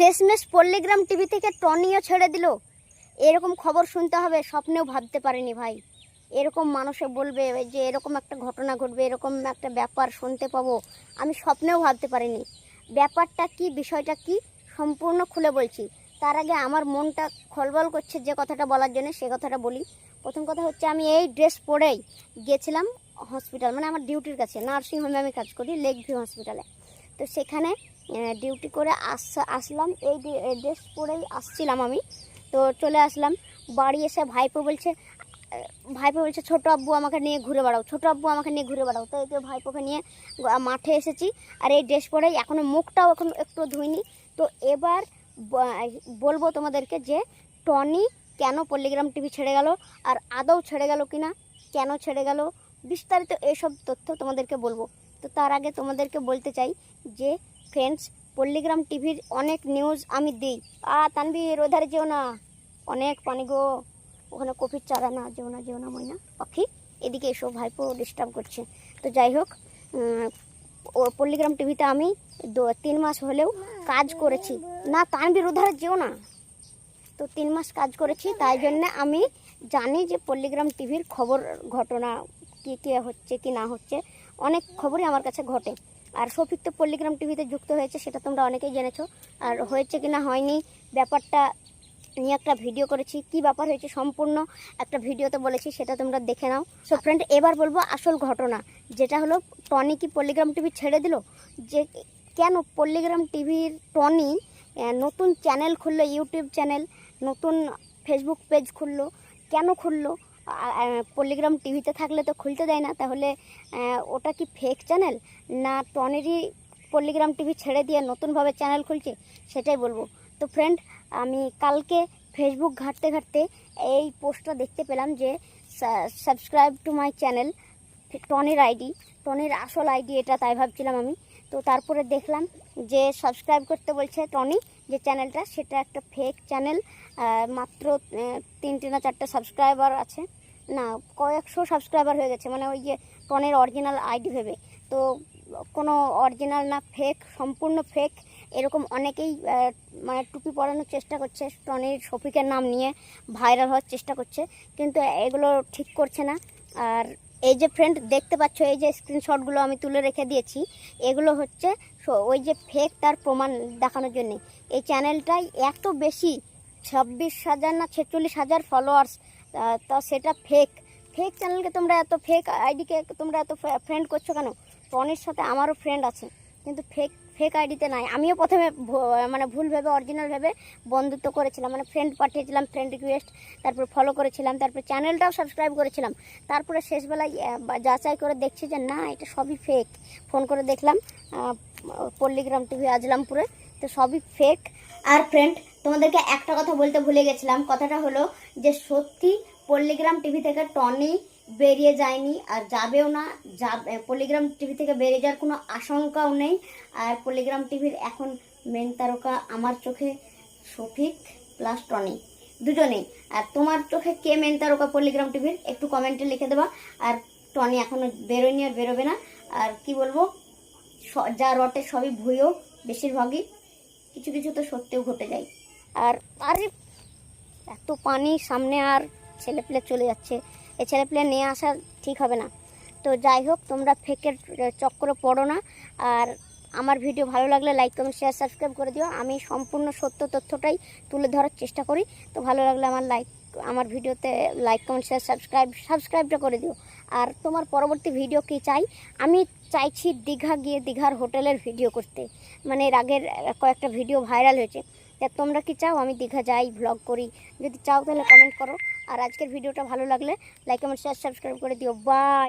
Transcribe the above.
শেষমেশ পল্লীগ্রাম টিভি থেকে টনিও ছেড়ে দিল। এরকম খবর শুনতে হবে, স্বপ্নেও ভাবতে পারিনি ভাই। এরকম মানুষে বলবে যে, এরকম একটা ঘটনা ঘটবে, এরকম একটা ব্যাপার শুনতে পাবো। আমি স্বপ্নেও ভাবতে পারিনি। ব্যাপারটা কি, বিষয়টা কি, সম্পূর্ণ খুলে বলছি। তার আগে আমার মনটা খলবল করছে যে কথাটা বলার জন্য, সে কথাটা বলি। প্রথম কথা হচ্ছে, আমি এই ড্রেস পরেই গেছিলাম হসপিটাল মানে আমার ডিউটির কাছে, নার্সিংহোমে আমি কাজ করি লেক ভিউ হসপিটালে। তো সেখানে ডিউটি করে আস, আসলাম। এই ড্রেস পরেই আসছিলাম আমি। তো চলে আসলাম। বাড়ি এসে ভাইপো বলছে ভাইপো বলছে, ছোটো আব্বু আমাকে নিয়ে ঘুরে বেড়াও। ছোটো আব্বু আমাকে নিয়ে ঘুরে বেড়াও। তো এই ভাইপোকে নিয়ে মাঠে এসেছি। আর এই ড্রেস পরেই এখনও মুখটাও এখন একটু ধুইনি। তো এবার বলব তোমাদেরকে যে, টনি কেন পল্লিগ্রাম টিভি ছেড়ে গেল? আর আদৌ ছেড়ে গেল কিনা? কেন ছেড়ে গেল? বিস্তারিত এসব তথ্য তোমাদেরকে বলব। তো তার আগে তোমাদেরকে বলতে চাই যে ফ্রেন্ডস পল্লিগ্রাম টিভির অনেক নিউজ আমি দিই। আ তানবীর ওধারে যেও না। অনেক পানি গো। ওখানে কপির চারা না, যেও না যেও না, ময়না। পাখি, এদিকে এসো, ভাইপো ডিস্টার্ব করছে। তো যাই হোক ও পল্লিগ্রাম টিভিতে আমি তিন মাস হলেও কাজ করেছি। না তানবীর ওধারে যেও না। তো তিন মাস কাজ করেছি, তাই জন্য আমি জানি যে পল্লিগ্রাম টিভির খবর, ঘটনা কী কী হচ্ছে কি না হচ্ছে, অনেক খবরই আমার কাছে ঘটে। আর শফিক তো পল্লিগ্রাম টিভিতে যুক্ত হয়েছে, সেটা তোমরা অনেকেই জেনেছো। আর হয়েছে কি না হয়নি, ব্যাপারটা নিয়ে একটা ভিডিও করেছি। কি ব্যাপার হয়েছে সম্পূর্ণ একটা ভিডিওতে বলেছি, সেটা তোমরা দেখে নাও। সো ফ্রেন্ড এবার বলব আসল ঘটনা, যেটা হলো, টনি কি পল্লিগ্রাম টিভি ছেড়ে দিল? যে কেন পল্লিগ্রাম টিভির টনি নতুন চ্যানেল খুললো, ইউটিউব চ্যানেল, নতুন ফেসবুক পেজ খুললো, কেন খুললো? পল্লিগ্রাম টিভিতে থাকলে তো খুলতে দেয় না, তাহলে ওটা কি ফেক চ্যানেল না টনেরই পল্লিগ্রাম টিভি ছেড়ে দিয়ে নতুনভাবে চ্যানেল খুলছে? সেটাই বলব। তো ফ্রেন্ড আমি কালকে ফেসবুক ঘাঁটতে ঘাঁটতে এই পোস্টটা দেখতে পেলাম যে সাবস্ক্রাইব টু মাই চ্যানেল টনির আইডি টনির আসল আইডি এটা তাই ভাবছিলাম আমি। তো তারপরে দেখলাম যে সাবস্ক্রাইব করতে বলছে টনি। যে চ্যানেলটা সেটা একটা ফেক চ্যানেল মাত্র তিনটে না চারটে সাবস্ক্রাইবার আছে। না, কয়েকশো সাবস্ক্রাইবার হয়ে গেছে মানে ওই যে টনের অরিজিনাল আইডি ভেবে। তো কোনো অরিজিনাল না ফেক সম্পূর্ণ ফেক এরকম অনেকেই মানে টুপি পরানোর চেষ্টা করছে, টনির শফিকের নাম নিয়ে ভাইরাল হওয়ার চেষ্টা করছে, কিন্তু এগুলো ঠিক করছে না। আর এই যে ফ্রেন্ড দেখতে পাচ্ছ, এই যে স্ক্রিনশটগুলো আমি তুলে রেখে দিয়েছি, এগুলো হচ্ছে ওই যে ফেক তার প্রমাণ দেখানোর জন্যে। এই চ্যানেলটাই এত বেশি, ছাব্বিশ হাজার না ছেচল্লিশ হাজার ফলোয়ার্স তা সেটা ফেক ফেক চ্যানেলকে তোমরা এত ফেক আইডিকে তোমরা এত ফ্রেন্ড করছ কেন? টনির সাথে আমারও ফ্রেন্ড আছে, কিন্তু ফেক ফেক আইডিতে নাই। আমিও প্রথমে মানে ভুল ভেবে অরিজিনাল ভেবে বন্ধুত্ব করেছিলাম মানে ফ্রেন্ড পাঠিয়েছিলাম ফ্রেন্ড রিকোয়েস্ট তারপর ফলো করেছিলাম, তারপর চ্যানেলটাও সাবস্ক্রাইব করেছিলাম। তারপরে শেষবেলায় যাচাই করে দেখছি যে, না, এটা সবই ফেক ফোন করে দেখলাম পল্লিগ্রাম টিভি আজলামপুরে, তো সবই ফেক আর ফ্রেন্ড তোমাদেরকে একটা কথা বলতে ভুলে গেছিলাম। কথাটা হলো যে, সত্যি পল্লিগ্রাম টিভি থেকে টনি বেরিয়ে যায়নি, আর যাবেও না। যা পল্লিগ্রাম টিভি থেকে বেরিয়ে যাওয়ার কোনো আশঙ্কাও নেই। আর পল্লিগ্রাম টিভির এখন মেন তারকা আমার চোখে শফিক প্লাস টনি, দুজনেই। আর তোমার চোখে কে মেন তারকা পল্লিগ্রাম টিভির একটু কমেন্টে লিখে দেবা। আর টনি এখনও বেরোয়নি আর বেরোবে না। আর কি বলব যা রটে সবই ভুয়ো, বেশিরভাগই। কিছু কিছু তো সত্যিও ঘটে যায়। আর আরে, এত পানি সামনে আর ছেলেপেলে চলে যাচ্ছে। এই ছেলেপেলে নিয়ে আসা ঠিক হবে না। তো যাই হোক, তোমরা ফেকের চক্করে পড়ো না। আর আমার ভিডিও ভালো লাগলে লাইক কমেন্ট শেয়ার সাবস্ক্রাইব করে দিও। আমি সম্পূর্ণ সত্য তথ্যটাই তুলে ধরার চেষ্টা করি। তো ভালো লাগলে আমার লাইক আমার ভিডিওতে লাইক কমেন্ট শেয়ার সাবস্ক্রাইব সাবস্ক্রাইবটা করে দিও। আর তোমার পরবর্তী ভিডিও কি চাই? আমি চাইছি দীঘা গিয়ে দীঘার হোটেলের ভিডিও করতে। মানে এর আগের কয়েকটা ভিডিও ভাইরাল হয়েছে। তোমরা কি চাও? আমি দীঘা যাই ভ্লগ করি। যদি চাও তাহলে কমেন্ট করো। আর আজকের ভিডিওটা ভালো লাগলে লাইক কমেন্ট শেয়ার সাবস্ক্রাইব করে দিও। বাই